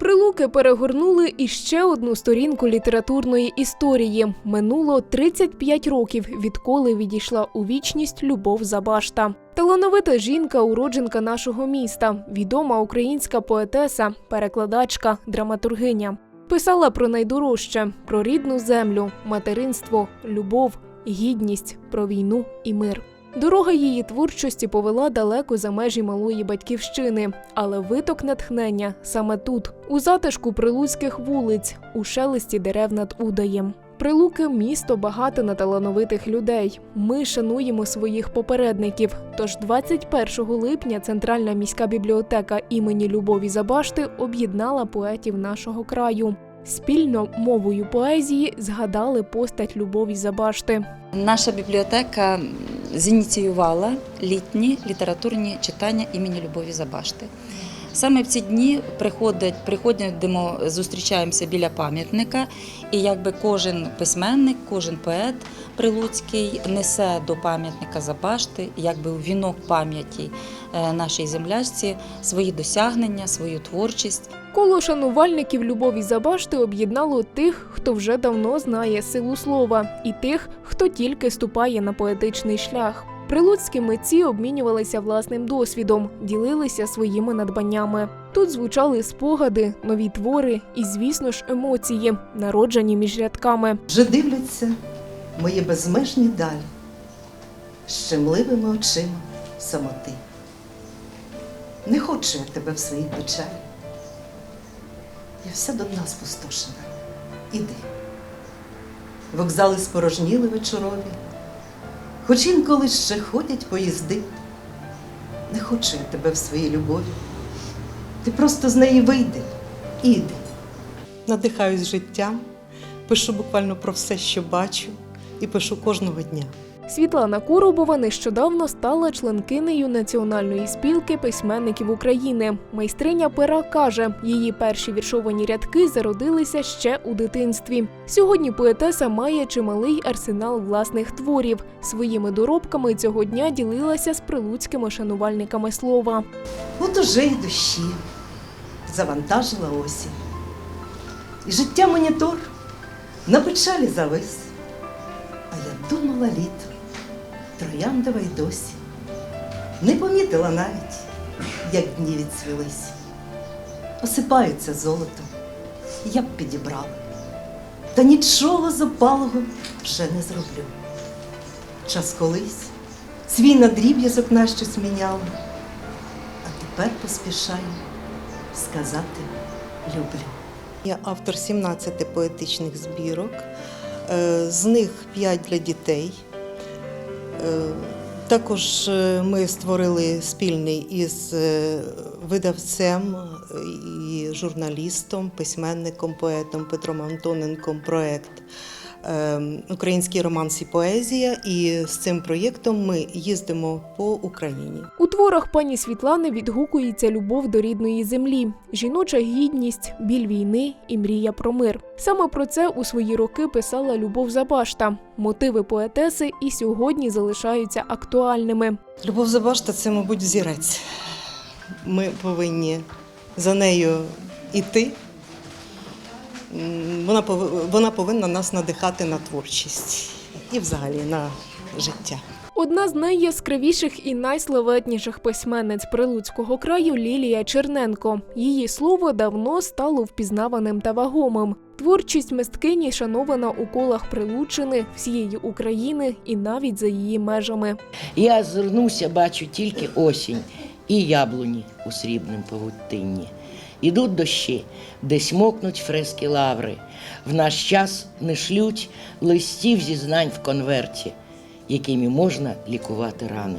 Прилуки перегорнули іще одну сторінку літературної історії. Минуло 35 років, відколи відійшла у вічність Любов Забашта. Талановита жінка, уродженка нашого міста, відома українська поетеса, перекладачка, драматургиня. Писала про найдорожче, про рідну землю, материнство, любов, гідність, про війну і мир. Дорога її творчості повела далеко за межі малої батьківщини, але виток натхнення саме тут, у затишку прилуцьких вулиць, у шелесті дерев над Удаєм. Прилуки місто багате на талановитих людей. Ми шануємо своїх попередників. Тож 21 липня Центральна міська бібліотека імені Любові Забашти об'єднала поетів нашого краю. Спільно мовою поезії згадали постать Любові Забашти. Наша бібліотека зініціювала літні літературні читання імені Любові Забашти. Саме в ці дні приходять, приходимо, зустрічаємося біля пам'ятника, і якби кожен письменник, кожен поет прилуцький несе до пам'ятника Забашти, якби у вінок пам'яті е, нашій землячці свої досягнення, свою творчість. Коло шанувальників Любові Забашти об'єднало тих, хто вже давно знає силу слова, і тих, хто тільки ступає на поетичний шлях. Прилуцькі митці обмінювалися власним досвідом, ділилися своїми надбаннями. Тут звучали спогади, нові твори і, звісно ж, емоції, народжені між рядками. Вже дивляться мої безмежні далі, щемливими очима самоти. Не хочу я тебе в своїй печалі. Я вся до дна спустошена. Іди. Вокзали спорожніли вечорові, хоч інколи ще ходять поїзди. Не хочу я тебе в своїй любові. Ти просто з неї вийди і йди. Надихаюсь життям, пишу буквально про все, що бачу, і пишу кожного дня. Світлана Коробова нещодавно стала членкинею Національної спілки письменників України. Майстриня пера каже, її перші віршовані рядки зародилися ще у дитинстві. Сьогодні поетеса має чималий арсенал власних творів. Своїми доробками цього дня ділилася з прилуцькими шанувальниками слова. От уже й дощі завантажила осінь. І життя монітор на печалі завис. А я думала літо, трояндова й досі. Не помітила навіть, як дні відсвілись. Осипаються золотом, я б підібрала. Та нічого запалого вже не зроблю. Час колись свій надріб'язок на щось міняла, а тепер поспішаю сказати люблю. Я автор 17 поетичних збірок, е, з них 5 для дітей. Е, Також е, ми створили спільний із е, видавцем і журналістом, письменником, поетом Петром Антоненком проект Український романс і поезія. І з цим проєктом ми їздимо по Україні. У творах пані Світлани відгукується любов до рідної землі, жіноча гідність, біль війни і мрія про мир. Саме про це у свої роки писала Любов Забашта. Мотиви поетеси і сьогодні залишаються актуальними. Любов Забашта це, мабуть, взірець. Ми повинні за нею іти. Вона, вона повинна нас надихати на творчість і взагалі на життя. Одна з найяскравіших і найславетніших письменниць Прилуцького краю Лілія Черненко. Її слово давно стало впізнаваним та вагомим. Творчість мисткині шанована у колах Прилуччини, всієї України і навіть за її межами. Я звернуся, бачу тільки осінь і яблуні у срібним павутинні. Ідуть дощі, десь мокнуть фрески лаври. В наш час не шлють листів зізнань в конверті, якими можна лікувати рани.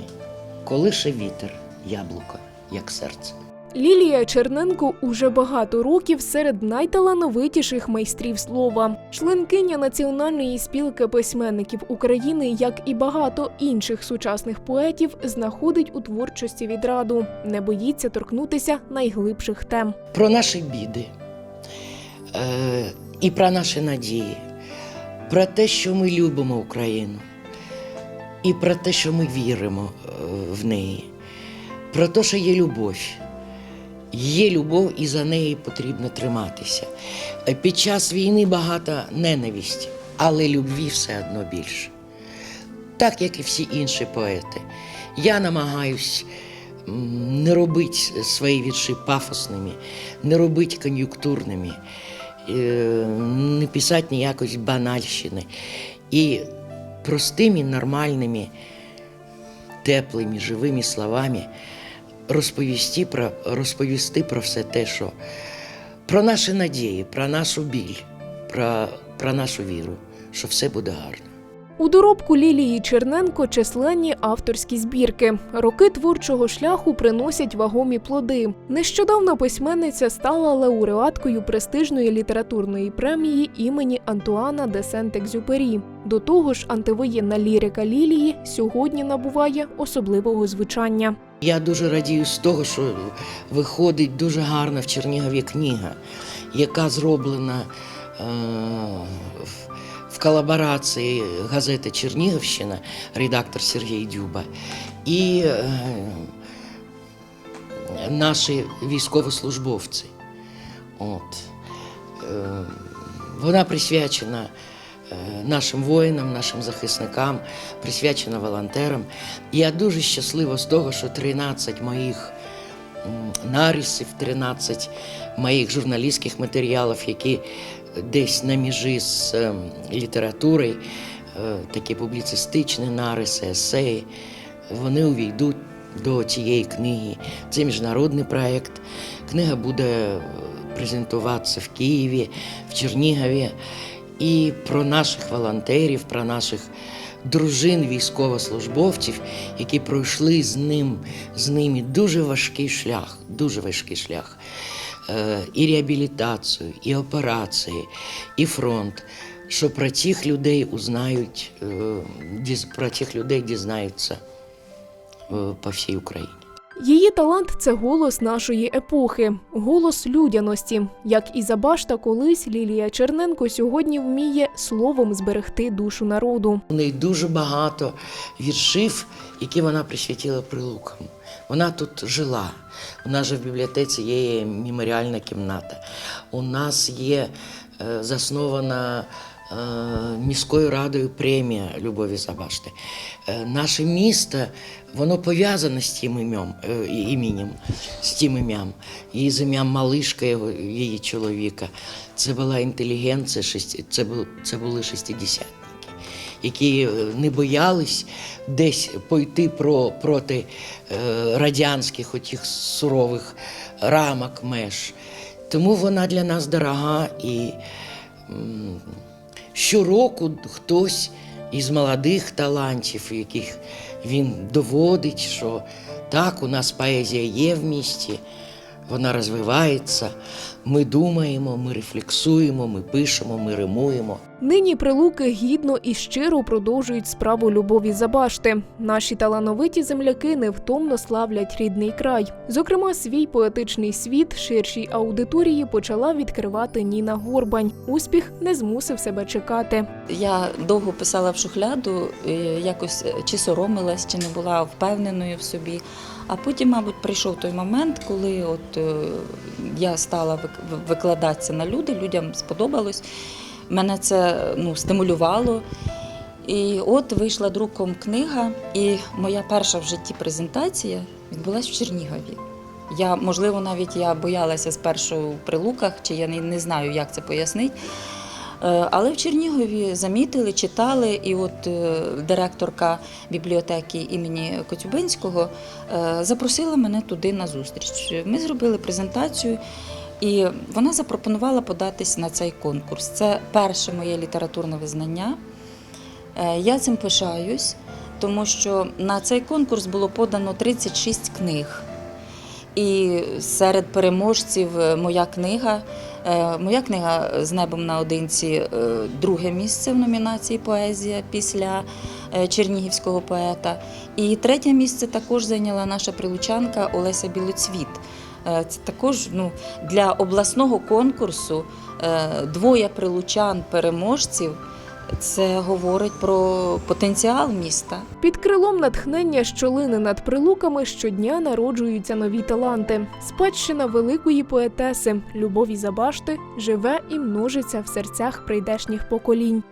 Колише вітер, яблуко, як серце. Лілія Черненко уже багато років серед найталановитіших майстрів слова. Членкиня Національної спілки письменників України, як і багато інших сучасних поетів, знаходить у творчості відраду, не боїться торкнутися найглибших тем. Про наші біди е, і про наші надії, про те, що ми любимо Україну, і про те, що ми віримо е, в неї, про те, що є любов, Є любов, і за неї потрібно триматися. Е, Під час війни багато ненависті, але любві все одно більше. Так як і всі інші поети. Я намагаюсь не робити свої вірші пафосними, не робити кон'юнктурними, е, не писати ніякось банальщини. І простими, нормальними, теплими, живими словами розповісти про, розповісти про все те, що про наші надії, про нашу біль, про, про нашу віру, що все буде гарно. У доробку Лілії Черненко численні авторські збірки. Роки творчого шляху приносять вагомі плоди. Нещодавно письменниця стала лауреаткою престижної літературної премії імені Антуана де Сент-Екзюпері. До того ж, антивоєнна лірика Лілії сьогодні набуває особливого звучання. Я дуже радію з того, що виходить дуже гарна в Чернігові книга, яка зроблена е, в- колаборації газети Чернігівщина, редактор Сергій Дюба, і е, наші військовослужбовці. От. Е, вона присвячена нашим воїнам, нашим захисникам, присвячена волонтерам. Я дуже щаслива з того, що 13 моїх нарисів, 13 моїх журналістських матеріалів, які десь на межі з е, літературою, е, такі публіцистичні нариси, есеї, вони увійдуть до цієї книги. Це міжнародний проєкт. Книга буде е, презентуватися в Києві, в Чернігові. І про наших волонтерів, про наших дружин, військовослужбовців, які пройшли з ним з ними дуже важкий шлях, дуже важкий шлях. Е, І реабілітацію, і операції, і фронт. Що про цих людей узнають, е, про цих людей дізнаються е, по всій Україні. Її талант це голос нашої епохи, голос людяності. Як і Забашта колись, Лілія Черненко сьогодні вміє словом зберегти душу народу. У неї дуже багато віршів, які вона присвятила прилукам. Вона тут жила. У нас же в бібліотеці є меморіальна кімната. У нас є е, заснована міською радою премія Любові Забашти. Е, наше місто воно пов'язане з тим ім'ям, е, іменем, з тим ім'ям. Її з ім'ям Малишка, її чоловіка. Це була інтелігенція, це, бу- це були шестидесятники які е, не боялись десь пойти про, проти радянських отих сурових рамок меж. Тому вона для нас дорога і щороку хтось із молодих талантів, яких він доводить, що так, у нас поезія є в місті, вона розвивається. Ми думаємо, ми рефлексуємо, ми пишемо, ми римуємо. Нині прилуки гідно і щиро продовжують справу любові Забашти. Наші талановиті земляки невтомно славлять рідний край. Зокрема, свій поетичний світ ширшій аудиторії почала відкривати Ніна Горбань. Успіх не змусив себе чекати. Я довго писала в шухляду, е, якось е, чи соромилась, чи не була впевненою в собі. А потім, мабуть, прийшов той момент, коли от е, я стала викладатися на люди, людям сподобалось. Мене це ну, стимулювало. І от вийшла друком книга, і моя перша в житті презентація відбулася в Чернігові. Я, можливо, навіть я боялася спершу в прилуках, чи я не, не знаю, як це пояснити. Е, Але в Чернігові замітили, читали, і от е, директорка бібліотеки імені Коцюбинського е, запросила мене туди на зустріч. Ми зробили презентацію, і вона запропонувала податись на цей конкурс. Це перше моє літературне визнання. Е, Я цим пишаюсь, тому що на цей конкурс було подано 36 книг. І серед переможців е, моя книга. Е, Моя книга з небом наодинці друге місце в номінації Поезія після чернігівського поета. І третє місце також зайняла наша прилучанка Олеся Білоцвіт. Е, Це також ну, для обласного конкурсу е, двоє прилучан-переможців. Це говорить про потенціал міста. Під крилом натхнення, що лине над прилуками, щодня народжуються нові таланти. Спадщина великої поетеси Любові Забашти живе і множиться в серцях прийдешніх поколінь.